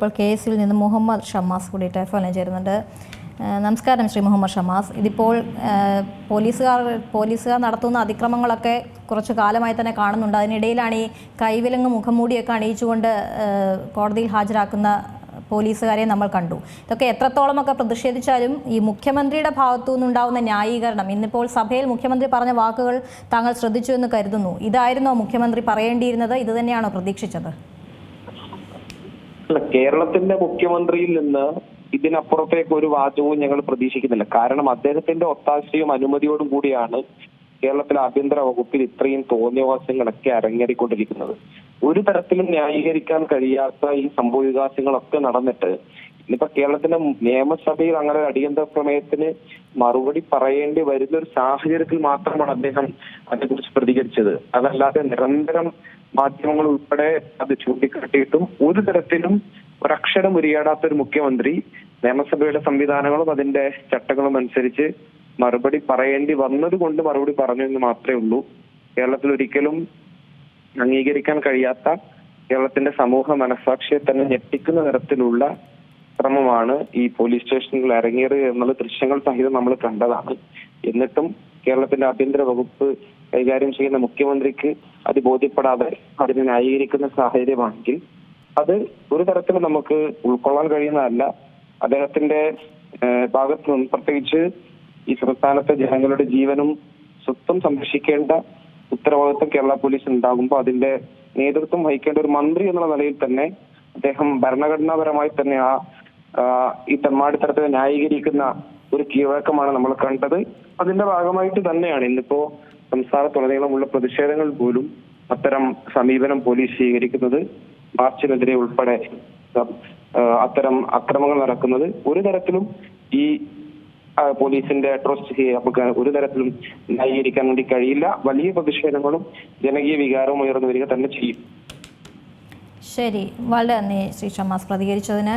ഇപ്പോൾ കേസിൽ നിന്ന് മുഹമ്മദ് ഷമാസ് കൂടി ടെലിഫോണിൽ ചേരുന്നുണ്ട്. നമസ്കാരം ശ്രീ മുഹമ്മദ് ഷമാസ്. ഇതിപ്പോൾ പോലീസുകാർ പോലീസുകാർ നടത്തുന്ന അതിക്രമങ്ങളൊക്കെ കുറച്ച് കാലമായി തന്നെ കാണുന്നുണ്ട്. അതിനിടയിലാണ് ഈ കൈവിലങ്ങ് മുഖംമൂടിയൊക്കെ അണിയിച്ചുകൊണ്ട് കോടതിയിൽ ഹാജരാക്കുന്ന പോലീസുകാരെ നമ്മൾ കണ്ടു. ഇതൊക്കെ എത്രത്തോളമൊക്കെ പ്രതിഷേധിച്ചാലും ഈ മുഖ്യമന്ത്രിയുടെ ഭാഗത്തു നിന്നുണ്ടാവുന്ന ന്യായീകരണം ഇന്നിപ്പോൾ സഭയിൽ മുഖ്യമന്ത്രി പറഞ്ഞ വാക്കുകൾ താങ്കൾ ശ്രദ്ധിച്ചു എന്ന് കരുതുന്നു. ഇതായിരുന്നോ മുഖ്യമന്ത്രി പറയേണ്ടിയിരുന്നത്? ഇത് തന്നെയാണോ പ്രതീക്ഷിച്ചത്? അല്ല കേരളത്തിന്റെ മുഖ്യമന്ത്രിയിൽ നിന്ന് ഇതിനപ്പുറത്തേക്ക് ഒരു വാചകവും ഞങ്ങൾ പ്രതീക്ഷിക്കുന്നില്ല. കാരണം അദ്ദേഹത്തിന്റെ ഒത്താശയും അനുമതിയോടും കൂടിയാണ് കേരളത്തിലെ ആഭ്യന്തര വകുപ്പിൽ ഇത്രയും തോന്നിയവാസങ്ങളൊക്കെ അരങ്ങേറിക്കൊണ്ടിരിക്കുന്നത്. ഒരു തരത്തിലും ന്യായീകരിക്കാൻ കഴിയാത്ത ഈ സംഭവവികാസങ്ങളൊക്കെ നടന്നിട്ട് ഇന്നിപ്പോ കേരളത്തിന്റെ നിയമസഭയിൽ അങ്ങനെ ഒരു അടിയന്തര പ്രമേയത്തിന് മറുപടി പറയേണ്ടി വരുന്ന ഒരു സാഹചര്യത്തിൽ മാത്രമാണ് അദ്ദേഹം അതിനെക്കുറിച്ച് പ്രതികരിച്ചത്. അതല്ലാതെ നിരന്തരം മാധ്യമങ്ങൾ ഉൾപ്പെടെ അത് ചൂണ്ടിക്കാട്ടിയിട്ടും ഒരു തരത്തിലും ഒരക്ഷരം ഉരിയാടാത്ത ഒരു മുഖ്യമന്ത്രി നിയമസഭയുടെ സംവിധാനങ്ങളും അതിന്റെ ചട്ടങ്ങളും അനുസരിച്ച് മറുപടി പറയേണ്ടി വന്നത് കൊണ്ട് മറുപടി പറഞ്ഞു എന്ന് മാത്രമേ ഉള്ളൂ. കേരളത്തിൽ ഒരിക്കലും അംഗീകരിക്കാൻ കഴിയാത്ത കേരളത്തിന്റെ സമൂഹ മനസാക്ഷിയെ തന്നെ ഞെട്ടിക്കുന്ന തരത്തിലുള്ള ശ്രമമാണ് ഈ പോലീസ് സ്റ്റേഷനിൽ അരങ്ങേറിയത് എന്നുള്ള ദൃശ്യങ്ങൾ സഹിതം നമ്മൾ കണ്ടതാണ്. എന്നിട്ടും കേരളത്തിന്റെ ആഭ്യന്തര വകുപ്പ് കൈകാര്യം ചെയ്യുന്ന മുഖ്യമന്ത്രിക്ക് അത് ബോധ്യപ്പെടാതെ അതിനെ ന്യായീകരിക്കുന്ന സാഹചര്യമാണെങ്കിൽ അത് ഒരു തരത്തിലും നമുക്ക് ഉൾക്കൊള്ളാൻ കഴിയുന്നതല്ല. അദ്ദേഹത്തിന്റെ ഭാഗത്തു നിന്ന് പ്രത്യേകിച്ച് ഈ സംസ്ഥാനത്തെ ജനങ്ങളുടെ ജീവനും സ്വത്തും സംരക്ഷിക്കേണ്ട ഉത്തരവാദിത്വം കേരള പോലീസ് ഉണ്ടാകുമ്പോൾ അതിന്റെ നേതൃത്വം വഹിക്കേണ്ട ഒരു മന്ത്രി എന്നുള്ള നിലയിൽ തന്നെ അദ്ദേഹം ഭരണഘടനാപരമായി തന്നെ ആ, ഈ തെമ്മാടിത്തരത്തെ ന്യായീകരിക്കുന്ന ഒരു കീഴ്വഴക്കമാണ് നമ്മൾ കണ്ടത്. അതിന്റെ ഭാഗമായിട്ട് തന്നെയാണ് ഇന്നിപ്പോ സംസ്ഥാനത്തുടനീളമുള്ള പ്രതിഷേധങ്ങൾ പോലും അത്തരം സമീപനം പോലീസ് സ്വീകരിക്കുന്നത്. മാർച്ചിനെതിരെ ഉൾപ്പെടെ അത്തരം അക്രമങ്ങൾ നടക്കുന്നത്. ഒരു തരത്തിലും ഈ പോലീസിന്റെ അട്രോസിറ്റി നമുക്ക് ഒരു തരത്തിലും ന്യായീകരിക്കാൻ വേണ്ടി കഴിയില്ല. വലിയ പ്രതിഷേധങ്ങളും ജനകീയ വികാരവും ഉയർന്നു വരിക തന്നെ ചെയ്യും. ശരി. വളരെ നന്ദി ശ്രീ ഷമാസ് പ്രതികരിച്ചതിന്.